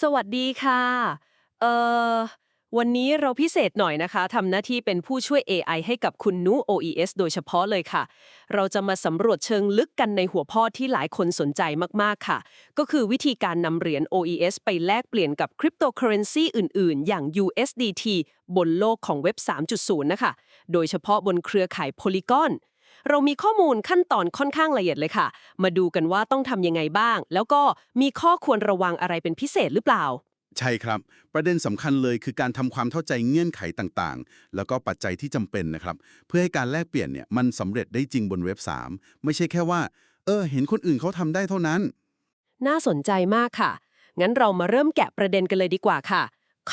สวัสดีค่ะ เอ่อ วันนี้เราพิเศษหน่อยนะคะทำหน้าที่เป็นผู้ช่วย AI ให้กับคุณนุ OES โดยเฉพาะเลยค่ะ เราจะมาสำรวจเชิงลึกกันในหัวข้อที่หลายคนสนใจมาก ๆ ค่ะ ก็คือวิธีการนำเหรียญ OES ไปแลกเปลี่ยนกับคริปโตเคอเรนซีอื่น ๆ อย่าง USDT บนโลกของเว็บ 3.0 นะคะ โดยเฉพาะบนเครือข่าย Polygon เรามีข้อมูลขั้นตอนค่อนข้างละเอียดเลยค่ะ มาดูกันว่าต้องทำยังไงบ้าง แล้วก็มีข้อควรระวังอะไรเป็นพิเศษหรือเปล่า ใช่ครับ ประเด็นสำคัญเลยคือการทำความเข้าใจเงื่อนไขต่างๆ แล้วก็ปัจจัยที่จำเป็นนะครับ เพื่อให้การแลกเปลี่ยนเนี่ยมันสำเร็จได้จริงบนเว็บ 3 ไม่ใช่แค่ว่า เออ เห็นคนอื่นเขาทำได้เท่านั้น น่าสนใจมากค่ะ งั้นเรามาเริ่มแกะประเด็นกันเลยดีกว่าค่ะ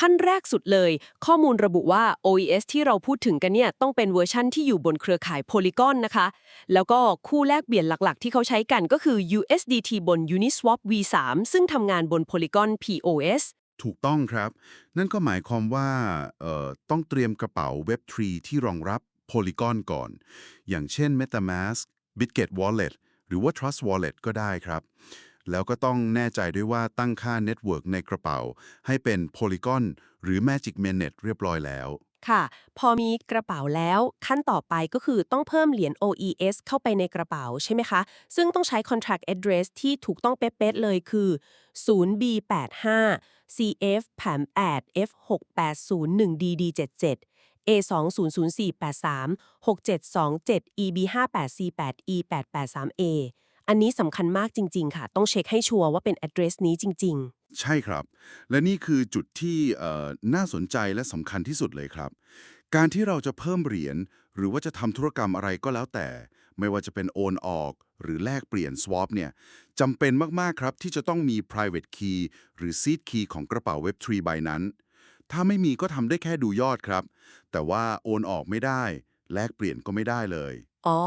ขั้นแรกสุดเลย ข้อมูลระบุว่า OES ที่เราพูดถึงกันเนี่ยต้องเป็นเวอร์ชั่นที่อยู่บนเครือข่าย Polygon นะคะ แล้วก็คู่แลกเปลี่ยนหลักๆ ที่เขาใช้กันก็คือ USDT บน Uniswap V3 ซึ่งทำงานบน Polygon POS ถูกต้องครับ นั่นก็หมายความว่าต้องเตรียมกระเป๋า Web3 ที่รองรับ Polygon ก่อน อย่างเช่น MetaMask Bitget Wallet หรือว่า Trust Wallet ก็ได้ครับ แล้วก็ต้องแน่ใจด้วยว่าตั้งค่า Network ในกระเป๋า ให้เป็น Polygon หรือ Magic m a n e t เรียบร้อยแล้ว ค่ะ พอมีกระเป๋าแล้ว ขั้นต่อไปก็คือต้องเพิ่มเหรียญ OES เข้าไปในกระเป๋าใช่ไหมคะ ซึ่งต้องใช้ contract address ที่ถูกต้องเป๊ะๆเลยคือ 0B85 CF แผม8 F6801DD77 A200483 6727 EB58C8 E883A อันนี้สำคัญมากจริง ๆ ค่ะ ต้องเช็คให้ชัวร์ว่าเป็น address นี้จริงๆใช่ครับ และนี่คือจุดที่เอ่อน่าสนใจและสำคัญที่สุดเลยครับ การที่เราจะเพิ่มเหรียญหรือว่าจะทำธุรกรรมอะไรก็แล้วแต่ ไม่ว่าจะเป็นโอนออก หรือแลกเปลี่ยน swap เนี่ยจำเป็นมาก ๆ ครับ ที่จะต้องมี private key หรือ seed key ของกระเป๋า Web3 ใบนั้น ถ้าไม่มีก็ทำได้แค่ดูยอดครับ แต่ว่าโอนออกไม่ได้ แลกเปลี่ยนก็ไม่ได้เลย อ๋อ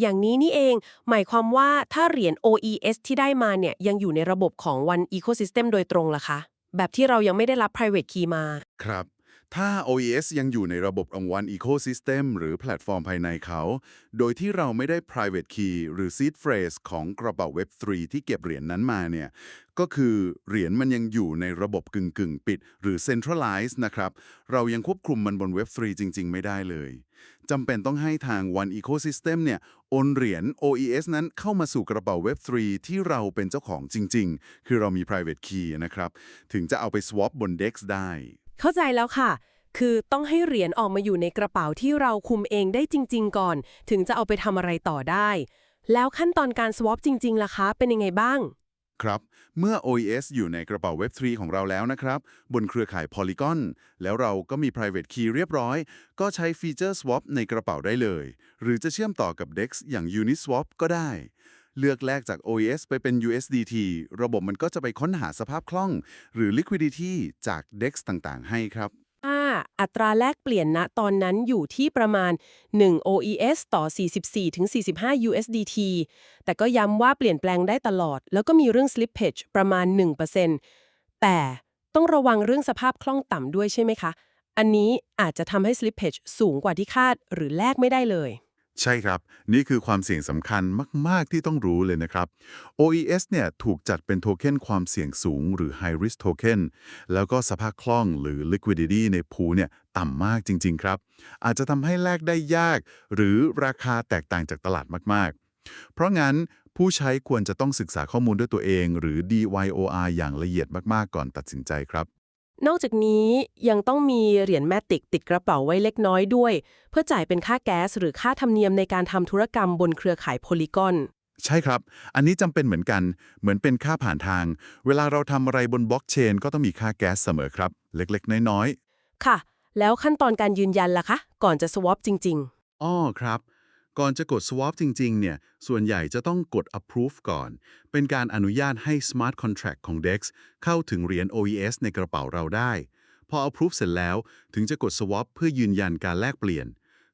อย่างนี้นี่เอง หมายความว่าถ้าเหรียญ OES ที่ได้มาเนี่ยยังอยู่ในระบบของ One Ecosystem โดยตรงล่ะคะ แบบที่เรายังไม่ได้รับ private key มา ครับ ถ้า OES ยังอยู่ในระบบของ One Ecosystem หรือแพลตฟอร์มภายในเขา โดยที่เราไม่ได้ private key หรือ seed phrase ของกระเป๋า Web3 ที่เก็บเหรียญนั้นมาเนี่ย ก็คือเหรียญมันยังอยู่ในระบบกึ่งกึ่งๆ ปิด หรือ centralized นะครับ เรายังควบคุมมันบน Web3 จริง ๆ ไม่ได้เลย จำเป็นต้องให้ทาง One Ecosystem เนี่ยโอนเหรียญ OES นั้นเข้ามาสู่กระเป๋า Web3 ที่เราเป็นเจ้าของจริง ๆ คือเรามี private key นะครับ ถึงจะเอาไป swap บน DEX ได้ เข้าใจแล้วค่ะ คือต้องให้เหรียญออกมาอยู่ในกระเป๋าที่เราคุมเองได้จริง ๆ ก่อน ถึงจะเอาไปทำอะไรต่อได้ แล้วขั้นตอนการ swap จริง ๆล่ะคะ เป็นยังไงบ้าง ครับ เมื่อ OES อยู่ในกระเป๋า Web3 ของเราแล้วนะครับ บนเครือข่าย Polygon แล้วเราก็มี private key เรียบร้อย ก็ใช้ฟีเจอร์ swap ในกระเป๋าได้เลย หรือจะเชื่อมต่อกับ DEX อย่าง Uniswap ก็ได้ เลือกแลกจาก OES ไปเป็น USDT ระบบมันก็จะไปค้นหาสภาพคล่อง หรือ liquidity จาก DEX ต่างๆ ให้ครับ อัตราแลกเปลี่ยนณตอนนั้นอยู่ที่ประมาณ 1 OES ต่อ 44-45 USDT แต่ก็ย้ำว่าเปลี่ยนแปลงได้ตลอด แล้วก็มีเรื่อง slippage ประมาณ 1%แต่ต้องระวังเรื่องสภาพคล่องต่ำด้วยใช่ไหมคะ อันนี้อาจจะทำให้ slippage สูงกว่าที่คาดหรือแลกไม่ได้เลย ใช่ครับ นี่คือความเสี่ยงสำคัญมาก ๆ ที่ต้องรู้เลยนะครับ OES เนี่ยถูกจัดเป็นโทเค็นความเสี่ยงสูง หรือ High Risk Token แล้วก็สภาพคล่องหรือ Liquidity ในพูเนี่ยต่ำมากจริง ๆ ครับ อาจจะทำให้แลกได้ยาก หรือราคาแตกต่างจากตลาดมาก ๆ เพราะงั้นผู้ใช้ควรจะต้องศึกษาข้อมูลด้วยตัวเอง หรือ DYOR อย่างละเอียดมาก ๆ ก่อนตัดสินใจครับ นอกจากนี้ยังต้องมีเหรียญแมติกติดกระเป๋าไว้เล็กน้อยด้วย เพื่อจ่ายเป็นค่าแก๊สหรือค่าธรรมเนียมในการทำธุรกรรมบนเครือข่ายโพลีกอน ใช่ครับ อันนี้จำเป็นเหมือนกัน เหมือนเป็นค่าผ่านทาง เวลาเราทำอะไรบนบล็อกเชนก็ต้องมีค่าแก๊สเสมอครับ เล็กๆ น้อยค่ะ แล้วขั้นตอนการยืนยันล่ะคะ ก่อนจะ swap จริง ๆ อ้อครับ ก่อนจะกด swap จริง ๆ เนี่ย ส่วนใหญ่จะต้องกด approve ก่อน เป็นการอนุญาตให้ smart contract ของ DEX เข้าถึงเหรียญ OES ในกระเป๋าเราได้ พอ approve เสร็จแล้ว ถึงจะกด swap เพื่อยืนยันการแลกเปลี่ยน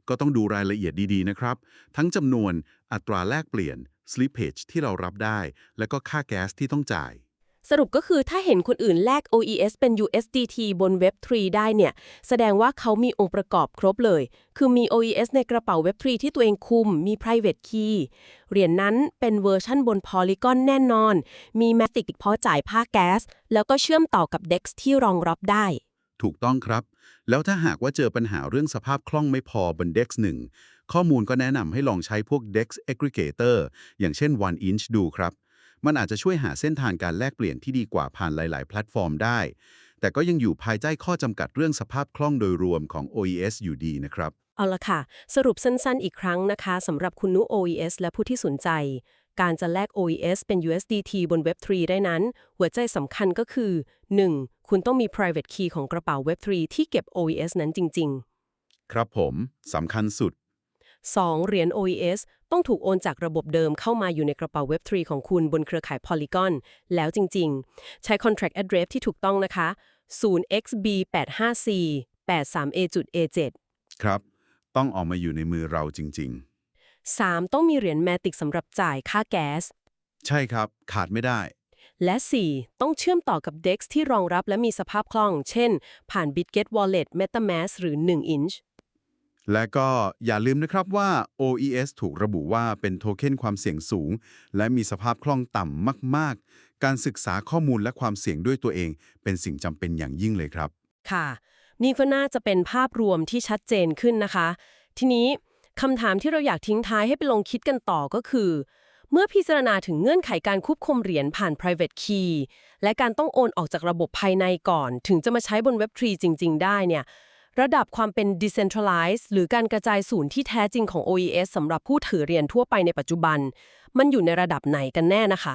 ก็ต้องดูรายละเอียดดีๆ นะครับ ทั้งจำนวน อัตราแลกเปลี่ยน slippage ที่เรารับได้ และก็ค่าแก๊สที่ต้องจ่าย สรุปก็คือถ้าเห็นคนอื่นแลก OES เป็น USDT บน Web3 ได้เนี่ย แสดงว่าเขามีองค์ประกอบครบเลย คือมี OES ในกระเป๋า Web3 ที่ตัวเองคุม มี private key เหรียญนั้นเป็นเวอร์ชั่นบน Polygon แน่นอน มี Matic พอจ่ายภาแก๊ส แล้วก็เชื่อมต่อกับ DEX ที่รองรับได้ ถูกต้องครับ แล้วถ้าหากว่าเจอปัญหาเรื่องสภาพคล่องไม่พอบน DEX 1ข้อมูลก็แนะนำให้ลองใช้พวก DEX Aggregator อย่างเช่น OneInch ดูครับ มันอาจจะช่วยหาเส้นทางการแลกเปลี่ยนที่ดีกว่าผ่านหลาย ๆ แพลตฟอร์มได้ แต่ก็ยังอยู่ภายใต้ข้อจำกัดเรื่องสภาพคล่องโดยรวมของ OES อยู่ดีนะครับ เอาละค่ะ สรุปสั้น ๆ อีกครั้งนะคะสำหรับคุณนุ OES และผู้ที่สนใจ การจะแลก OES เป็น USDT บน Web3 ได้นั้น หัวใจสำคัญก็คือ 1. คุณต้องมี private key ของกระเป๋า Web3 ที่เก็บ OES นั้นจริงครับผมสำคัญสุดๆ 2. เหรียญ OES ต้องถูกโอนจากระบบเดิมเข้ามาอยู่ในกระเป๋า Web3 ของคุณบนเครือข่าย Polygon แล้วจริง ๆ ใช้ contract address ที่ถูกต้องนะคะ 0xb854 83a.a7 ครับ ต้องออกมาอยู่ในมือเราจริง 3. ต้องมีเหรียญ Matic สำหรับจ่ายค่าแก๊สๆใช่ครับ ขาดไม่ได้ และ 4. ต้องเชื่อมต่อกับ DEX ที่รองรับและมีสภาพคล่อง เช่น ผ่าน Bitget Wallet MetaMask หรือ 1 inch และก็อย่าลืมนะครับว่า OES ถูกระบุว่าเป็นโทเค็นความเสี่ยงสูง และมีสภาพคล่องต่ำมาก ๆ การศึกษาข้อมูลและความเสี่ยงด้วยตัวเอง เป็นสิ่งจำเป็นอย่างยิ่งเลยครับ ค่ะ นี่ก็น่าจะเป็นภาพรวมที่ชัดเจนขึ้นนะคะ ทีนี้คำถามที่เราอยากทิ้งท้ายให้ไปลงคิดกันต่อก็คือ เมื่อพิจารณาถึงเงื่อนไขการควบคุมเหรียญผ่าน private key และการต้องโอนออกจากระบบภายในก่อน ถึงจะมาใช้บน Web3 จริง ๆ ได้เนี่ย ระดับความเป็น decentralized หรือการกระจายศูนย์ที่แท้จริงของ OES สำหรับผู้ถือเหรียญทั่วไปในปัจจุบัน มันอยู่ในระดับไหนกันแน่นะคะ